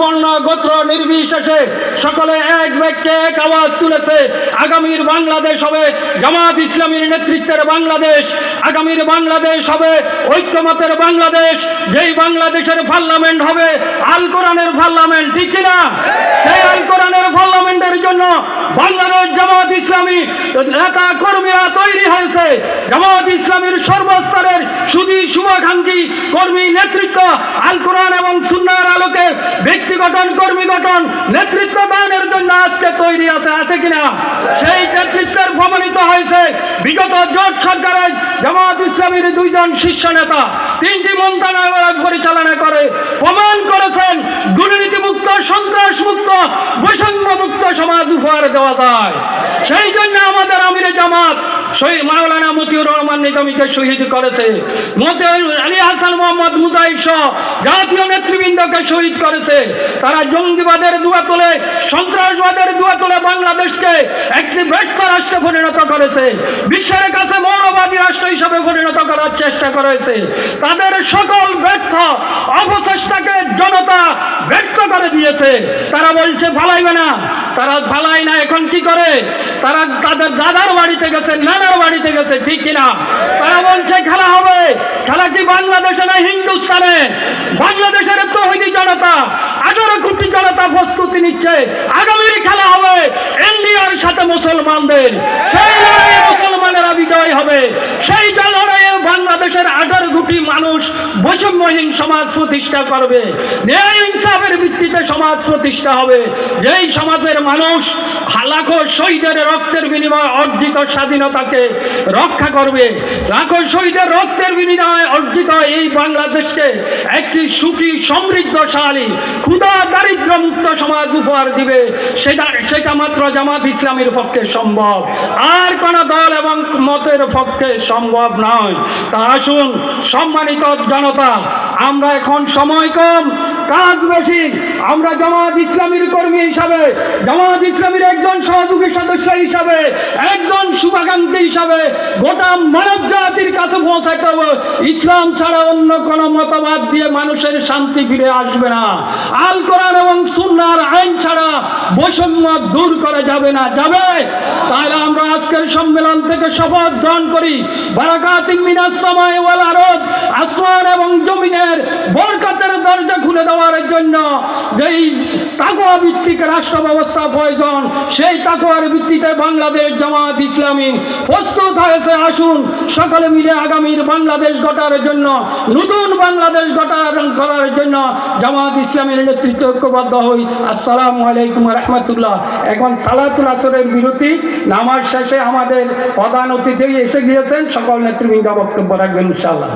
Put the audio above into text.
বর্ণ গোত্র নির্বিশেষে সকলে এক বাক্যে এক আওয়াজ তুলেছে, আগামীর বাংলাদেশ হবে জামাত ইসলামীর নেতৃত্বের বাংলাদেশ, আগামীর বাংলাদেশ হবে ঐক্যমতের বাংলাদেশ, যেই বাংলাদেশের পার্লামেন্ট হবে আল কোরআনের পার্লামেন্ট ঠিক কিনা? সেই আল কোরআনের পার্লামেন্টের জন্য বাংলাদেশ জামাত ইসলামী নেতা কর্মীরা তৈরি হয়েছে। জামাত ইসলামীর সর্বস্তরের সুদী শুভাকাঙ্ক্ষী কর্মী নেতৃত্ব আল কোরআন এবং সুন্নার আলোকে ব্যক্তি গঠন, কর্মী গঠন, নেতৃত্ব দানের জন্য আজকে তৈরি আছে আছে কিনা? সেই নেতৃত্বের প্রমাণিত হয়েছে বিগত জোট সরকারের জামাত ইসলামীর দুইজন শীর্ষ নেতা। তিনটি মন্ত্রণালয় পরিচালনা করে, প্রমাণ করেছেন দুর্নীতি মুক্ত সন্ত্রাস মুক্ত বৈষম্য মুক্ত সমাজ উপহার দেওয়া যায়। সেই জন্য আমাদের আমিরে জামাত রহমান জাতীয় নেতৃবৃন্দকে শহীদ করেছে। তারা জঙ্গিবাদের সন্ত্রাসবাদের বাংলাদেশকে একটি ব্যর্থ রাষ্ট্রে পরিণত করেছে। বিশ্বের কাছে মৌলবাদী রাষ্ট্র হিসাবে পরিণত করার চেষ্টা করেছে। তাদের সকল ব্যর্থ অপচেষ্টাকে জনতা ব্যর্থ করে দিয়েছে। তারা বলছে, ফালাইবে না। তারা ফালাই না কি করে? তারা তাদের দাদার বাড়িতে গেছে, নানার বাড়িতে গেছে, ঠিক কিনা? তারা বলছে, খেলা হবে। খেলা কি বাংলাদেশে না হিন্দুস্তানে? বাংলাদেশের তহিদি জনতা, আঠারো কোটি জনতা প্রস্তুতি নিচ্ছে। আগামীর খেলা হবে ইন্ডিয়ার সাথে মুসলমানদের। সেই লড়াইয়ে মুসলমানেরা বিজয় হবে। সেই লড়াইয়ে বাংলাদেশের আঠারো কোটি মানুষ বৈষম্যহীন সমাজ প্রতিষ্ঠা করবে। ন্যায় ইনসাফের ভিত্তিতে সমাজ প্রতিষ্ঠা হবে। যেই সমাজের মানুষ লাখো শহীদের রক্তের বিনিময়ে অর্জিত স্বাধীনতাকে রক্ষা করবে, লাখো শহীদের রক্তের বিনিময়ে অর্জিত এই বাংলাদেশকে একটি সুখী, সমৃদ্ধশালী ক্ষুদা মুক্ত সমাজ উপহার দিবে, সেটা সেটা মাত্র জামাত ইসলামের পক্ষে সম্ভব। আর কোন দল এবং মতের পক্ষে সম্ভব নয়। তা আসুন, সম্মানিত জনতা, আমরা এখন সময় কম, কাজ বেশি। আমরা জামাত ইসলামীর কর্মী হিসাবে, জামাত ইসলামীর একজন সহযোগী সদস্য হিসাবে, একজন শুভাকাঙ্ক্ষী হিসাবে গোটা মানব জাতির কাছে পৌঁছাতে হবে। ইসলাম ছাড়া অন্য কোন মতবাদ দিয়ে মানুষের শান্তি ফিরে আসবে না। আল কোরআন এবং সুন্নার আইন ছাড়া বৈষম্য দূর করা যাবে না, যাবে? তাহলে আমরা আজকের সম্মেলন থেকে শপথ গ্রহণ করি। বারাকাতিন মিনাস সময় ওয়াল আরদ, আসমান এবং জমিনের বরকতের দরজা খুলে দেওয়ার জন্য যেই তাকোয়া ভিত্তিক রাষ্ট্র ব্যবস্থা প্রয়োজন, সেই তাকোয়ার ভিত্তিতে বাংলাদেশ জামাত ইসলামী প্রস্তুত হয়েছে। আসুন সকলে মিলে আগামীর বাংলাদেশ গড়ার জন্য, নতুন বাংলাদেশ গড়ার করার জন্য জামাত ইসলামের নেতৃত্ব ঐক্যবদ্ধ হই। আসসালামু আলাইকুম রহমতুল্লাহ। এখন সালাতুল আসরের বিরতি। নামাজ শেষে আমাদের প্রধান অতিথি এসে গিয়েছেন। সকল নেতৃবৃন্দ বক্তব্য রাখবেন, ইনশাআল্লাহ।